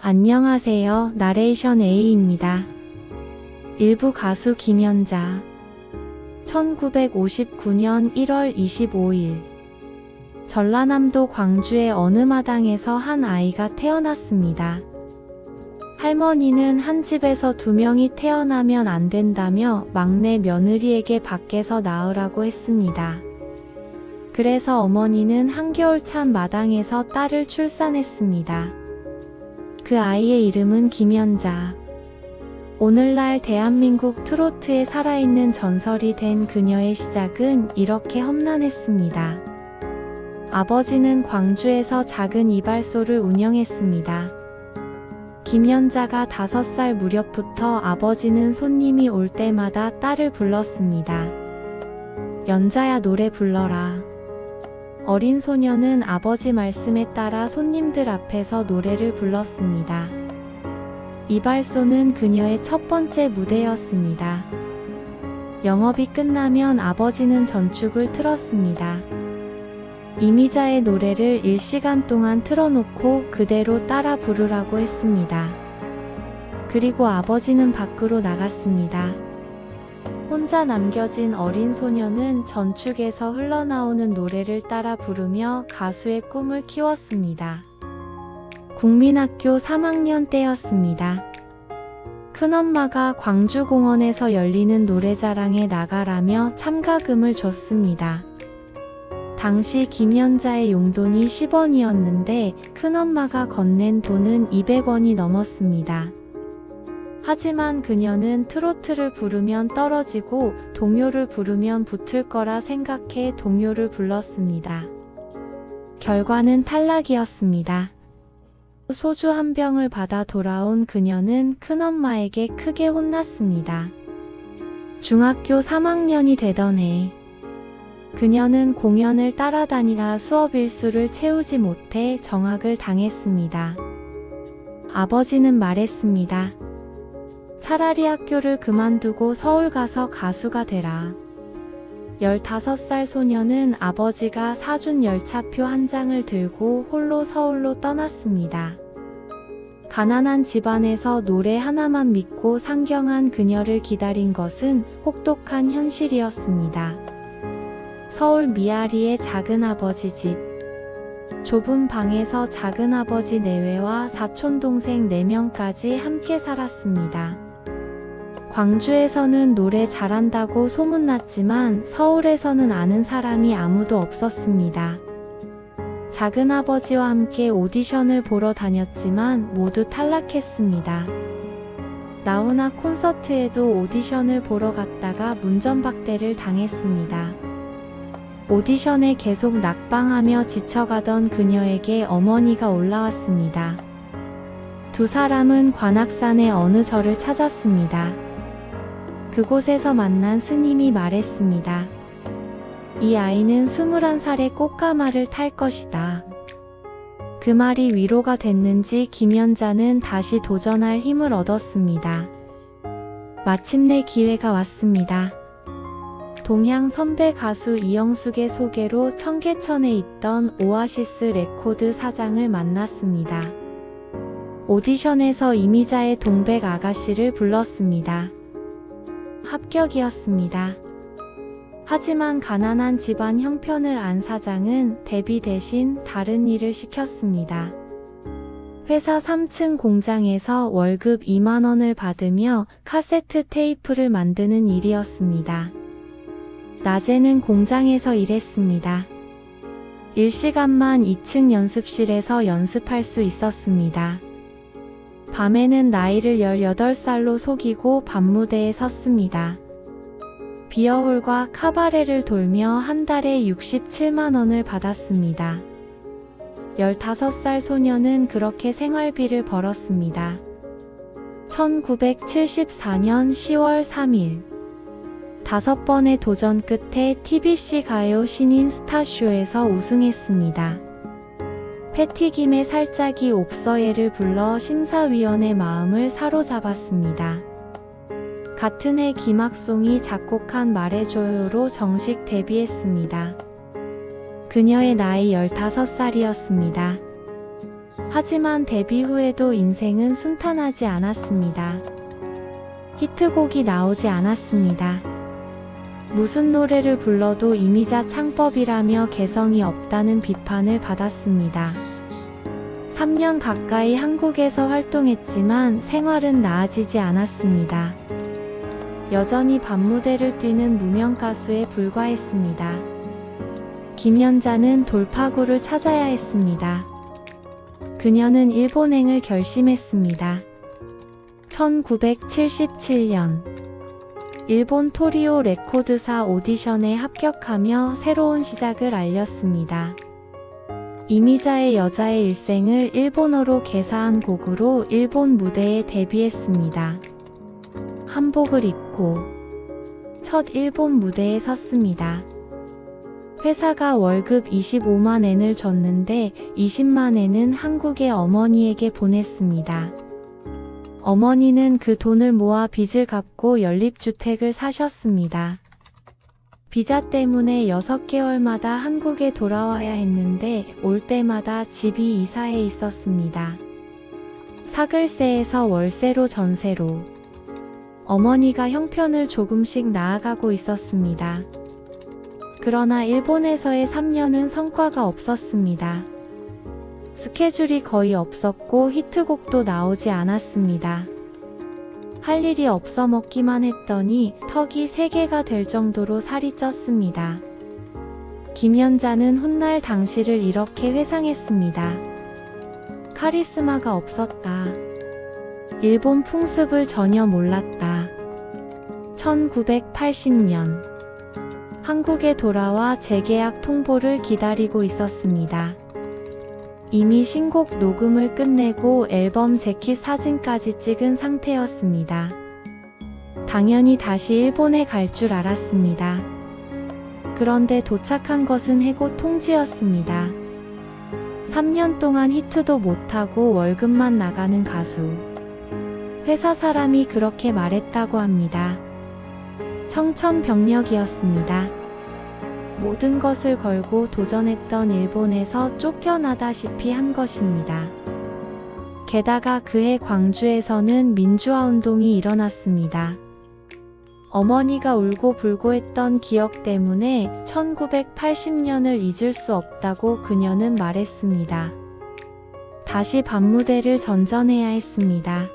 안녕하세요. 나레이션 A입니다. 일부 가수 김연자. 1959년 1월 25일. 전라남도 광주의 어느 마당에서 한 아이가 태어났습니다. 할머니는 한 집에서 두 명이 태어나면 안 된다며 막내 며느리에게 밖에서 낳으라고 했습니다. 그래서 어머니는 한겨울 찬 마당에서 딸을 출산했습니다. 그 아이의 이름은 김연자. 오늘날 대한민국 트로트에 살아있는 전설이 된 그녀의 시작은 이렇게 험난했습니다. 아버지는 광주에서 작은 이발소를 운영했습니다. 김연자가 다섯 살 무렵부터 아버지는 손님이 올 때마다 딸을 불렀습니다. 연자야 노래 불러라. 어린 소녀는 아버지 말씀에 따라 손님들 앞에서 노래를 불렀습니다. 이발소는 그녀의 첫 번째 무대였습니다. 영업이 끝나면 아버지는 전축을 틀었습니다. 이미자의 노래를 1시간 동안 틀어놓고 그대로 따라 부르라고 했습니다. 그리고 아버지는 밖으로 나갔습니다. 혼자 남겨진 어린 소녀는 전축에서 흘러나오는 노래를 따라 부르며 가수의 꿈을 키웠습니다. 국민학교 3학년 때였습니다. 큰엄마가 광주공원에서 열리는 노래자랑에 나가라며 참가금을 줬습니다. 당시 김연자의 용돈이 10원이었는데 큰엄마가 건넨 돈은 200원이 넘었습니다. 하지만 그녀는 트로트를 부르면 떨어지고 동요를 부르면 붙을 거라 생각해 동요를 불렀습니다. 결과는 탈락이었습니다. 소주 한 병을 받아 돌아온 그녀는 큰엄마에게 크게 혼났습니다. 중학교 3학년이 되던 해, 그녀는 공연을 따라다니다 수업 일수를 채우지 못해 정학을 당했습니다. 아버지는 말했습니다. 차라리 학교를 그만두고 서울 가서 가수가 되라. 15살 소녀는 아버지가 사준 열차표 한 장을 들고 홀로 서울로 떠났습니다. 가난한 집안에서 노래 하나만 믿고 상경한 그녀를 기다린 것은 혹독한 현실이었습니다. 서울 미아리의 작은 아버지 집. 좁은 방에서 작은 아버지 내외와 사촌 동생 4명까지 함께 살았습니다. 광주에서는 노래 잘한다고 소문났지만 서울에서는 아는 사람이 아무도 없었습니다. 작은 아버지와 함께 오디션을 보러 다녔지만 모두 탈락했습니다. 나훈아 콘서트에도 오디션을 보러 갔다가 문전박대를 당했습니다. 오디션에 계속 낙방하며 지쳐가던 그녀에게 어머니가 올라왔습니다. 두 사람은 관악산의 어느 절을 찾았습니다. 그곳에서 만난 스님이 말했습니다. 이 아이는 21살의 꽃가마를 탈 것이다. 그 말이 위로가 됐는지 김연자는 다시 도전할 힘을 얻었습니다. 마침내 기회가 왔습니다. 동양 선배 가수 이영숙의 소개로 청계천에 있던 오아시스 레코드 사장을 만났습니다. 오디션에서 이미자의 동백 아가씨를 불렀습니다. 합격이었습니다. 하지만 가난한 집안 형편을 안 사장은 데뷔 대신 다른 일을 시켰습니다. 회사 3층 공장에서 월급 2만원을 받으며 카세트 테이프를 만드는 일이었습니다. 낮에는 공장에서 일했습니다. 일시간만 2층 연습실에서 연습할 수 있었습니다. 밤에는 나이를 18살로 속이고 밤무대에 섰습니다. 비어홀과 카바레를 돌며 한 달에 67만원을 받았습니다. 15살 소녀는 그렇게 생활비를 벌었습니다. 1974년 10월 3일. 다섯 번의 도전 끝에 TBC 가요 신인 스타쇼에서 우승했습니다. 패티김의 살짝이 옵서예를 불러 심사위원의 마음을 사로잡았습니다. 같은 해 김학송이 작곡한 말해줘요로 정식 데뷔했습니다. 그녀의 나이 15살이었습니다. 하지만 데뷔 후에도 인생은 순탄하지 않았습니다. 히트곡이 나오지 않았습니다. 무슨 노래를 불러도 이미자 창법이라며 개성이 없다는 비판을 받았습니다. 3년 가까이 한국에서 활동했지만 생활은 나아지지 않았습니다. 여전히 밤무대를 뛰는 무명 가수에 불과했습니다. 김연자는 돌파구를 찾아야 했습니다. 그녀는 일본행을 결심했습니다. 1977년 일본 토리오 레코드사 오디션에 합격하며 새로운 시작을 알렸습니다. 이미자의 여자의 일생을 일본어로 개사한 곡으로 일본 무대에 데뷔했습니다. 한복을 입고 첫 일본 무대에 섰습니다. 회사가 월급 25만 엔을 줬는데 20만 엔은 한국의 어머니에게 보냈습니다. 어머니는 그 돈을 모아 빚을 갚고 연립주택을 사셨습니다. 비자 때문에 6개월마다 한국에 돌아와야 했는데 올 때마다 집이 이사해 있었습니다. 사글세에서 월세로 전세로 어머니가 형편을 조금씩 나아가고 있었습니다. 그러나 일본에서의 3년은 성과가 없었습니다. 스케줄이 거의 없었고 히트곡도 나오지 않았습니다. 할 일이 없어 먹기만 했더니 턱이 3개가 될 정도로 살이 쪘습니다. 김연자는 훗날 당시를 이렇게 회상했습니다. 카리스마가 없었다. 일본 풍습을 전혀 몰랐다. 1980년 한국에 돌아와 재계약 통보를 기다리고 있었습니다. 이미 신곡 녹음을 끝내고 앨범 재킷 사진까지 찍은 상태였습니다. 당연히 다시 일본에 갈 줄 알았습니다. 그런데 도착한 것은 해고 통지였습니다. 3년 동안 히트도 못하고 월급만 나가는 가수. 회사 사람이 그렇게 말했다고 합니다. 청천벽력이었습니다. 모든 것을 걸고 도전했던 일본에서 쫓겨나다시피 한 것입니다. 게다가 그해 광주에서는 민주화 운동이 일어났습니다. 어머니가 울고 불고 했던 기억 때문에 1980년을 잊을 수 없다고 그녀는 말했습니다. 다시 밤무대를 전전해야 했습니다.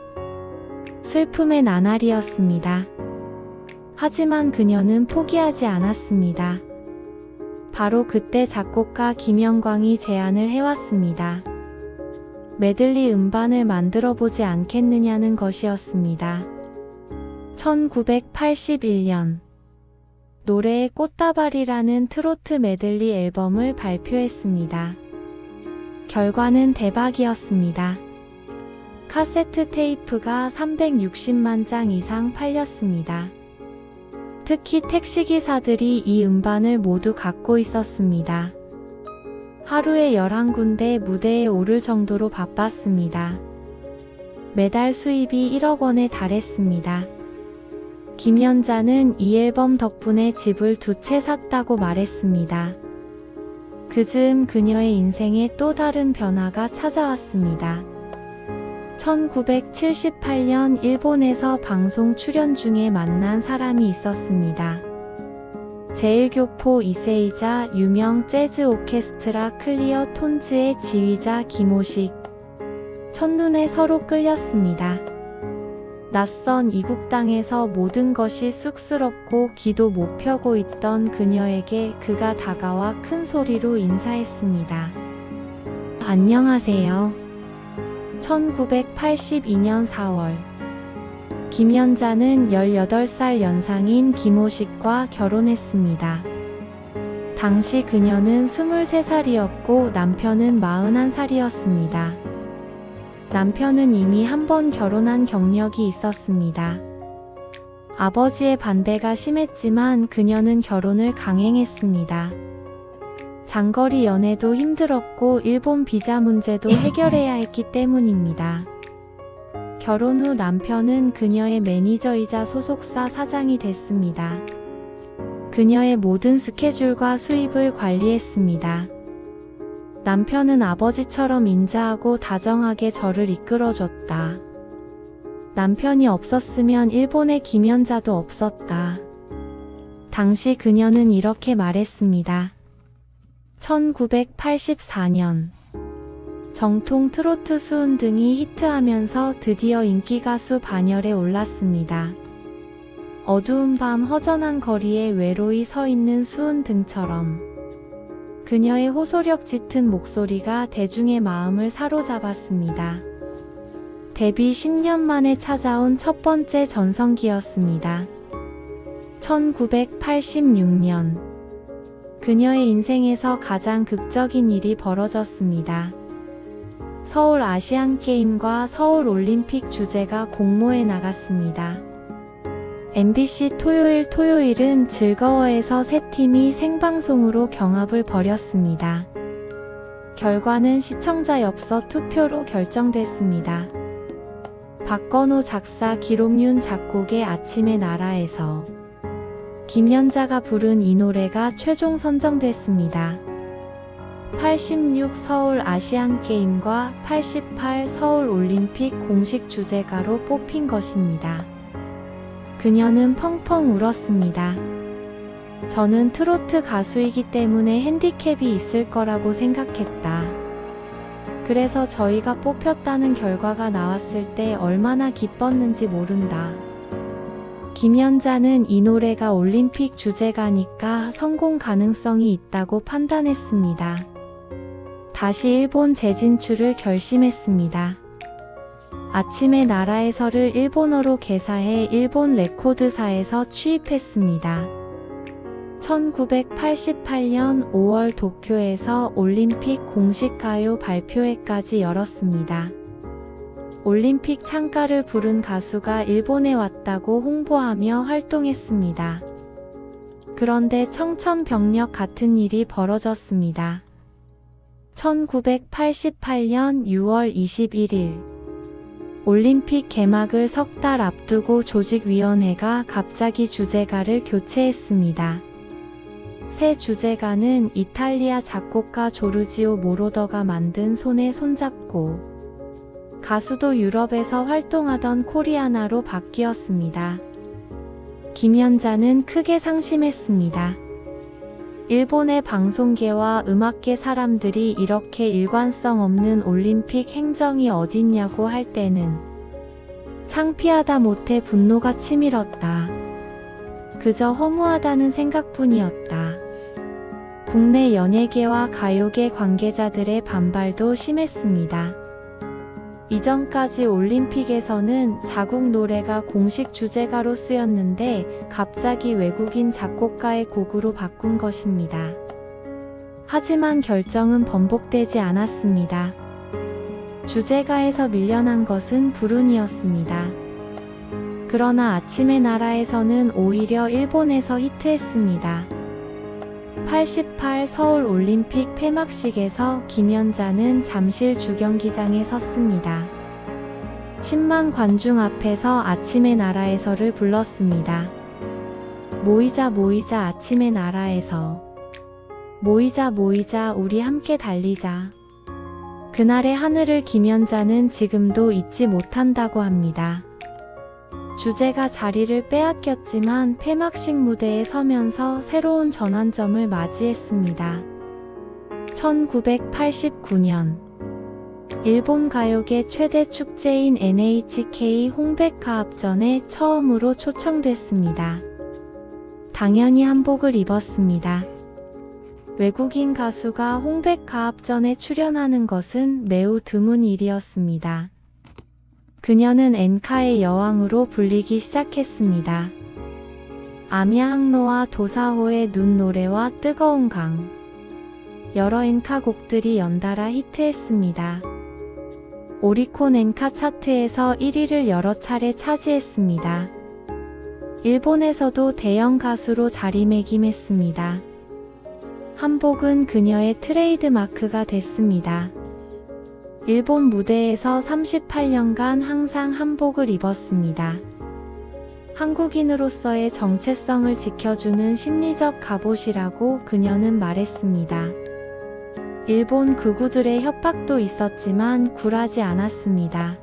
슬픔의 나날이었습니다. 하지만 그녀는 포기하지 않았습니다. 바로 그때 작곡가 김영광이 제안을 해왔습니다. 메들리 음반을 만들어 보지 않겠느냐는 것이었습니다. 1981년 노래의 꽃다발이라는 트로트 메들리 앨범을 발표했습니다. 결과는 대박이었습니다. 카세트 테이프가 360만 장 이상 팔렸습니다. 특히 택시기사들이 이 음반을 모두 갖고 있었습니다. 하루에 11군데 무대에 오를 정도로 바빴습니다. 매달 수입이 1억 원에 달했습니다. 김연자는 이 앨범 덕분에 집을 두 채 샀다고 말했습니다. 그 즈음 그녀의 인생에 또 다른 변화가 찾아왔습니다. 1978년 일본에서 방송 출연 중에 만난 사람이 있었습니다. 제1교포 2세이자 유명 재즈 오케스트라 클리어 톤즈의 지휘자 김호식. 첫눈에 서로 끌렸습니다. 낯선 이국 땅에서 모든 것이 쑥스럽고 기도 못 펴고 있던 그녀에게 그가 다가와 큰 소리로 인사했습니다. 안녕하세요. 1982년 4월 김연자는 18살 연상인 김호식과 결혼했습니다. 당시 그녀는 23살이었고 남편은 41살이었습니다. 남편은 이미 한 번 결혼한 경력이 있었습니다. 아버지의 반대가 심했지만 그녀는 결혼을 강행했습니다. 장거리 연애도 힘들었고 일본 비자 문제도 해결해야 했기 때문입니다. 결혼 후 남편은 그녀의 매니저이자 소속사 사장이 됐습니다. 그녀의 모든 스케줄과 수입을 관리했습니다. 남편은 아버지처럼 인자하고 다정하게 저를 이끌어줬다. 남편이 없었으면 일본의 김연자도 없었다. 당시 그녀는 이렇게 말했습니다. 1984년 정통 트로트 수은 등이 히트하면서 드디어 인기 가수 반열에 올랐습니다. 어두운 밤 허전한 거리에 외로이 서 있는 수은 등처럼 그녀의 호소력 짙은 목소리가 대중의 마음을 사로잡았습니다. 데뷔 10년 만에 찾아온 첫 번째 전성기였습니다. 1986년 그녀의 인생에서 가장 극적인 일이 벌어졌습니다. 서울 아시안 게임과 서울 올림픽 주제가 공모에 나갔습니다. MBC 토요일 토요일은 즐거워해서 세 팀이 생방송으로 경합을 벌였습니다. 결과는 시청자 엽서 투표로 결정됐습니다. 박건호 작사 기록윤 작곡의 아침의 나라에서 김연자가 부른 이 노래가 최종 선정됐습니다. 86 서울 아시안 게임과 88 서울 올림픽 공식 주제가로 뽑힌 것입니다. 그녀는 펑펑 울었습니다. 저는 트로트 가수이기 때문에 핸디캡이 있을 거라고 생각했다. 그래서 저희가 뽑혔다는 결과가 나왔을 때 얼마나 기뻤는지 모른다. 김연자는 이 노래가 올림픽 주제가니까 성공 가능성이 있다고 판단했습니다. 다시 일본 재진출을 결심했습니다. 아침의 나라에서를 일본어로 개사해 일본 레코드사에서 취입했습니다. 1988년 5월 도쿄에서 올림픽 공식 가요 발표회까지 열었습니다. 올림픽 창가를 부른 가수가 일본에 왔다고 홍보하며 활동했습니다. 그런데 청천벽력 같은 일이 벌어졌습니다. 1988년 6월 21일 올림픽 개막을 석 달 앞두고 조직위원회가 갑자기 주제가를 교체했습니다. 새 주제가는 이탈리아 작곡가 조르지오 모로더가 만든 손에 손잡고 가수도 유럽에서 활동하던 코리아나로 바뀌었습니다. 김연자는 크게 상심했습니다. 일본의 방송계와 음악계 사람들이 이렇게 일관성 없는 올림픽 행정이 어딨냐고 할 때는 창피하다 못해 분노가 치밀었다. 그저 허무하다는 생각뿐이었다. 국내 연예계와 가요계 관계자들의 반발도 심했습니다. 이전까지 올림픽에서는 자국 노래가 공식 주제가로 쓰였는데 갑자기 외국인 작곡가의 곡으로 바꾼 것입니다. 하지만 결정은 번복되지 않았습니다. 주제가에서 밀려난 것은 불운이었습니다. 그러나 아침의 나라에서는 오히려 일본에서 히트했습니다. 88 서울 올림픽 폐막식에서 김연자는 잠실 주경기장에 섰습니다. 10만 관중 앞에서 아침의 나라에서를 불렀습니다. 모이자 모이자 아침의 나라에서 모이자 모이자 우리 함께 달리자. 그날의 하늘을 김연자는 지금도 잊지 못한다고 합니다. 주제가 자리를 빼앗겼지만 폐막식 무대에 서면서 새로운 전환점을 맞이했습니다. 1989년 일본 가요계 최대 축제인 NHK 홍백가합전에 처음으로 초청됐습니다. 당연히 한복을 입었습니다. 외국인 가수가 홍백가합전에 출연하는 것은 매우 드문 일이었습니다. 그녀는 엔카의 여왕으로 불리기 시작했습니다. 아미항로와 도사호의 눈 노래와 뜨거운 강. 여러 엔카 곡들이 연달아 히트했습니다. 오리콘 엔카 차트에서 1위를 여러 차례 차지했습니다. 일본에서도 대형 가수로 자리매김했습니다. 한복은 그녀의 트레이드 마크가 됐습니다. 일본 무대에서 38년간 항상 한복을 입었습니다. 한국인으로서의 정체성을 지켜주는 심리적 갑옷이라고 그녀는 말했습니다. 일본 극우들의 협박도 있었지만 굴하지 않았습니다.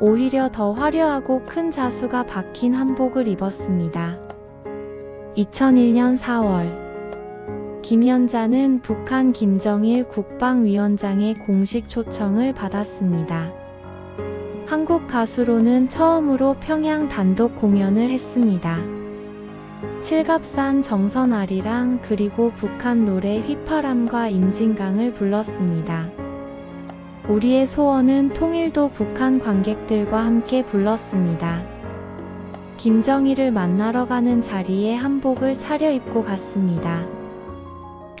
오히려 더 화려하고 큰 자수가 박힌 한복을 입었습니다. 2001년 4월 김연자는 북한 김정일 국방위원장의 공식 초청을 받았습니다. 한국 가수로는 처음으로 평양 단독 공연을 했습니다. 칠갑산 정선아리랑 그리고 북한 노래 휘파람과 임진강을 불렀습니다. 우리의 소원은 통일도 북한 관객들과 함께 불렀습니다. 김정일을 만나러 가는 자리에 한복을 차려입고 갔습니다.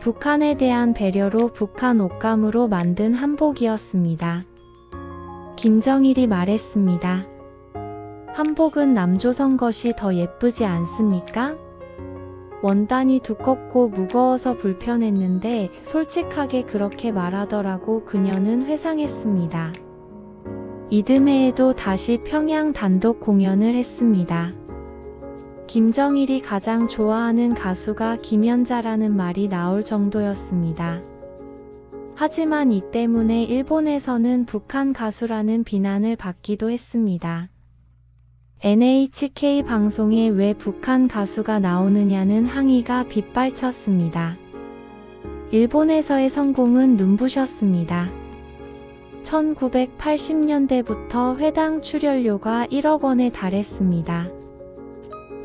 북한에 대한 배려로 북한 옷감으로 만든 한복이었습니다. 김정일이 말했습니다. 한복은 남조선 것이 더 예쁘지 않습니까? 원단이 두껍고 무거워서 불편했는데 솔직하게 그렇게 말하더라고 그녀는 회상했습니다. 이듬해에도 다시 평양 단독 공연을 했습니다. 김정일이 가장 좋아하는 가수가 김연자라는 말이 나올 정도였습니다. 하지만 이 때문에 일본에서는 북한 가수라는 비난을 받기도 했습니다. NHK 방송에 왜 북한 가수가 나오느냐는 항의가 빗발쳤습니다. 일본에서의 성공은 눈부셨습니다. 1980년대부터 회당 출연료가 1억 원에 달했습니다.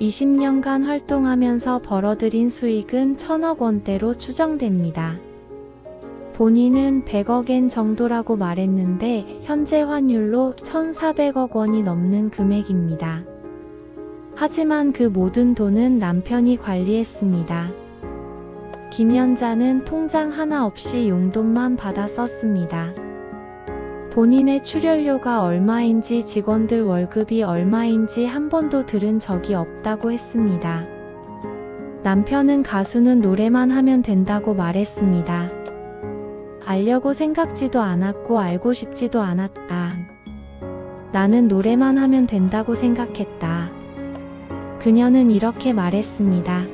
20년간 활동하면서 벌어들인 수익은 1000억 원대로 추정됩니다. 본인은 100억엔 정도라고 말했는데 현재 환율로 1400억 원이 넘는 금액입니다. 하지만 그 모든 돈은 남편이 관리했습니다. 김연자는 통장 하나 없이 용돈만 받아 썼습니다. 본인의 출연료가 얼마인지 직원들 월급이 얼마인지 한 번도 들은 적이 없다고 했습니다. 남편은 가수는 노래만 하면 된다고 말했습니다. 알려고 생각지도 않았고 알고 싶지도 않았다. 나는 노래만 하면 된다고 생각했다. 그녀는 이렇게 말했습니다.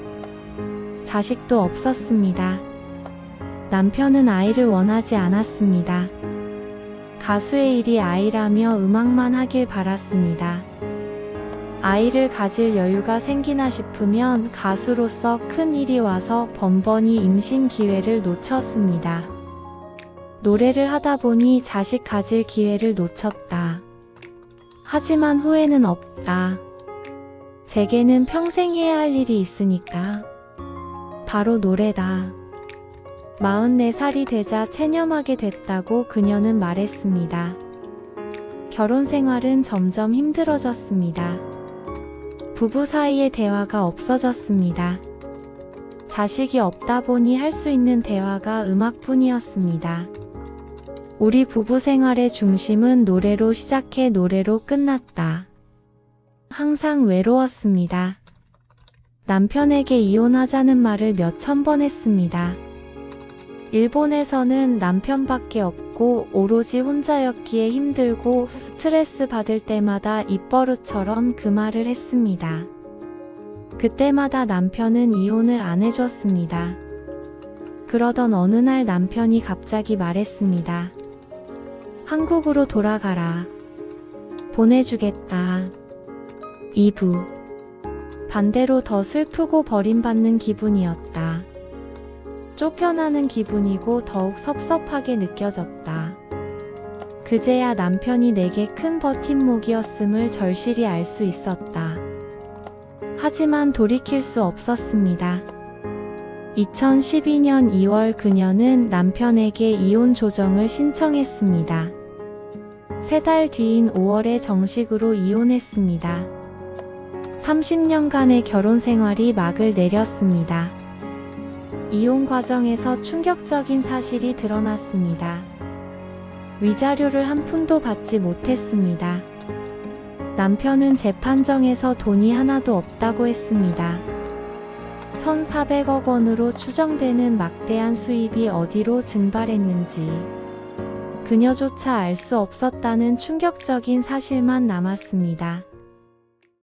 자식도 없었습니다. 남편은 아이를 원하지 않았습니다. 가수의 일이 아이라며 음악만 하길 바랐습니다. 아이를 가질 여유가 생기나 싶으면 가수로서 큰 일이 와서 번번이 임신 기회를 놓쳤습니다. 노래를 하다 보니 자식 가질 기회를 놓쳤다. 하지만 후회는 없다. 제게는 평생 해야 할 일이 있으니까. 바로 노래다. 44살이 되자 체념하게 됐다고 그녀는 말했습니다. 결혼 생활은 점점 힘들어졌습니다. 부부 사이의 대화가 없어졌습니다. 자식이 없다 보니 할 수 있는 대화가 음악뿐이었습니다. 우리 부부 생활의 중심은 노래로 시작해 노래로 끝났다. 항상 외로웠습니다. 남편에게 이혼하자는 말을 몇 천 번 했습니다. 일본에서는 남편밖에 없고 오로지 혼자였기에 힘들고 스트레스 받을 때마다 입버릇처럼 그 말을 했습니다. 그때마다 남편은 이혼을 안 해줬습니다. 그러던 어느 날 남편이 갑자기 말했습니다. 한국으로 돌아가라. 보내주겠다. 2부. 반대로 더 슬프고 버림받는 기분이었다. 쫓겨나는 기분이고 더욱 섭섭하게 느껴졌다. 그제야 남편이 내게 큰 버팀목이었음을 절실히 알 수 있었다. 하지만 돌이킬 수 없었습니다. 2012년 2월 그녀는 남편에게 이혼 조정을 신청했습니다. 세 달 뒤인 5월에 정식으로 이혼했습니다. 30년간의 결혼 생활이 막을 내렸습니다. 이혼 과정에서 충격적인 사실이 드러났습니다. 위자료를 한 푼도 받지 못했습니다. 남편은 재판정에서 돈이 하나도 없다고 했습니다. 1,400억 원으로 추정되는 막대한 수입이 어디로 증발했는지 그녀조차 알 수 없었다는 충격적인 사실만 남았습니다.